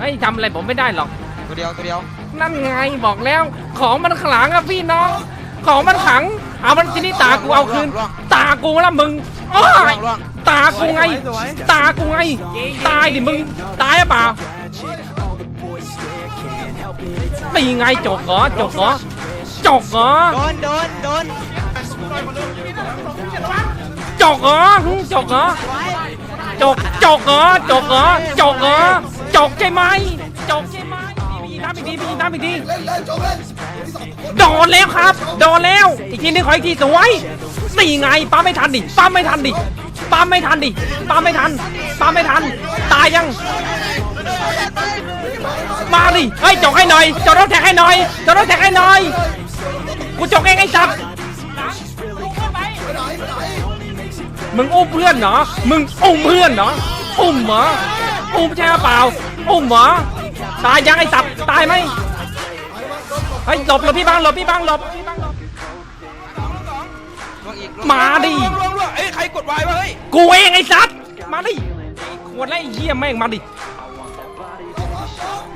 เฮ้ยทำอะไรผมไม่ได้หรอก ตัวเดียวตัวเดียว นั่นไงบอกแล้วของมันขลังอะพี่น้อง ของมันขลัง เอามันที่นี่ตากูเอาคืนตากูแล้วมึงโอ้ยตากูไง ตากูไง ตายดิมึง ตายหรือเปล่าตีไงจกเหรอจกเหรอจกเหรอโดนโดนโดนจกเหรอหึจกเหรอจกจกเหรอจกเหรอจกเหรอจ กใช่ไหมจกใช่ไหมพี่น้ำอีกทีพี่น้ำอีกทีโดนแล้วครับ โดนแล้ว อีกทีนึงขออีกทีสวยสี่ไงปั๊มไม่ทันดิปั๊มไม่ทันดิปั๊มไม่ทันดิปั๊มไม่ทันปั๊มไม่ทัน ตายยัง มาดิเฮ้ยจกให้หน่อยจกรถแท็กให้หน่อยจกรถแท็กให้หน่อยกูจกเองไอ้สัตว์มึงอุ้มเพื่อนเหรอมึงอุ้มเพื่อนเหรออุ้มเหรออุ้มใช่หรือเปล่า อุ้มเหรอตายยังไอ้สับตายไหมเฮ้ยหลบหลบพี่บังหลบพี่บังหลบพี่บังหลบลวงอีกมาดิล่วงล่วงเอ้ยใครกดไว้วะเฮ้ยกูเองไอ้สัตว์มาดิขวดไล่เหี้ยแม่งมาดิ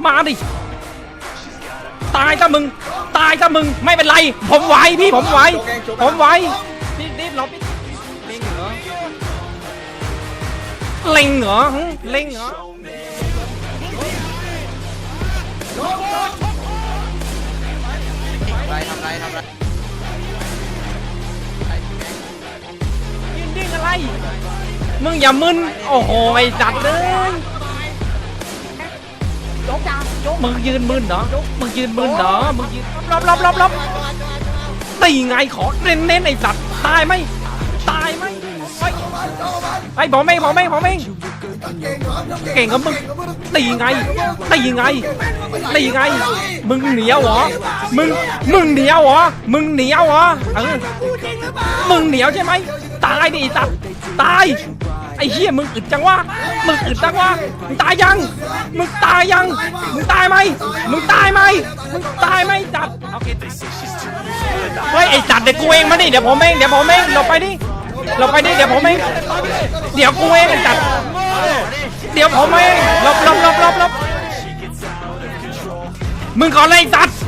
มาดิตายซะมึงตายซะมึงไม่เป็นไร ผมไหวพี่ผมไหวผมไหวรีบรีบหลบเล็งเหรอหึเล็งเหรออะ ไรทำไรทำไรยืนดิ้งอะไร มึงอย่ามึน โอ้โหไอ้จัดเลยมึงยืนมึนเหรอ มึงยืนมึนเหรอ มึงยืนลบลบลบลบตีไงขอเน้นเน้นไอ้สัตว์ตายไหมตายไหมเฮ้ยไอ้ผมเองผมเองผมเอง เก่งกับมึงตีไงตีไงตีไง มึงเหนียวเหรอ มึง มึงเหนียวเหรอ มึงเหนียวเหรอเออมึงเหนียวใช่ไหมตายดิไอ้สัตว์ตาย ไอ้เหี้ยมึงอึดจังวะ มึงอึดจังวะ มึงตายยัง มึงตายยัง มึงตายไหม มึงตายไหม มึงตายไหมจัดเฮ้ยไอ้จัดเดี๋ยวกูเองมาดิเดี๋ยวผมเองเดี๋ยวผมเองหลบไปดิหลบไปดิเดี๋ยวผมเองเดี๋ยวกูเองไอจัด เดี๋ยวผมเองหลบหลบหลบหลบหลบมึงก่อนเลยสัตว์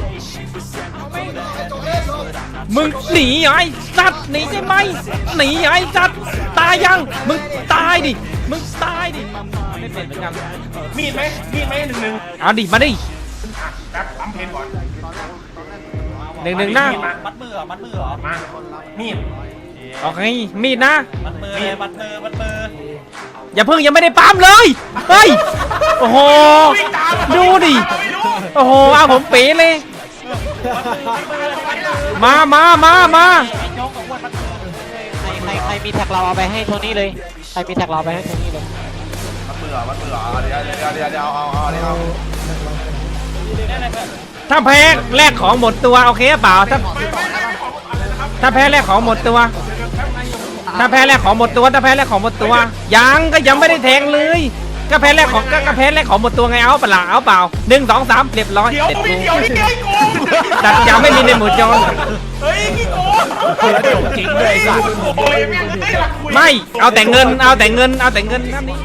มึงหนีไอ้สัตว์หนีใช่ไหมหนีไอ้สัตว์ตายยัง มึงตายดิ มึงตายดิไม่เป็นเหมือนกันมีดไหมมีดไหมหนึ่งหนึ่งเอาดิมาดินัดปั๊มเพนก่อนหนึ่งหนึ่งหน้ามัดมือเหรอมัดมือเหรอมามีด โอเคมีดนะ มัดมือเลยมัดมือมัดมืออย่าเพิ่งยังไม่ได้ปั๊มเลยเฮ้ยโอ้โหดูดิโอ้โหเอาผมเป๋เลย มามามามาไอ้โจ๊กกับอ้วนมัดมือใครใครใครมีแท็กเราเอาไปให้โทนี่เลยใครมีแท็กเราเอาไปให้โทนี่เลยมัดมือเหรอมัดมือเหรอเดี๋ยวเดี๋ยวเดี๋ยวเดี๋ยวเอาเอาเอาเดี๋ยวเอาถ้าแพ้แลกของหมดตัวโอเคหรือเปล่าถ้าถ้าแพ้แลกของหมดตัว ถ้าแพ้แลกของหมดตัวถ้าแพ้แลกของหมดตัว ยังก็ยังไม่ได้แทงเลยก็แพ้แลกของก็ก็แพ้แลกของหมดตัวไงเอาเปล่าเอาเปล่าหนึ่งสองสามเรียบร้อยเดี๋ยวเด็ดไม่กูเดี๋ยวนี่ไงโกงตัดจะไม่มีในหมู่โจรเฮ้ยพี่โกงจริงด้วยไอ้สัตว์โอ้ยแม่งไม่หลักคุย ไม่เอาแต่เงินเอาแต่เงินเอาแต่เงินเท่านี้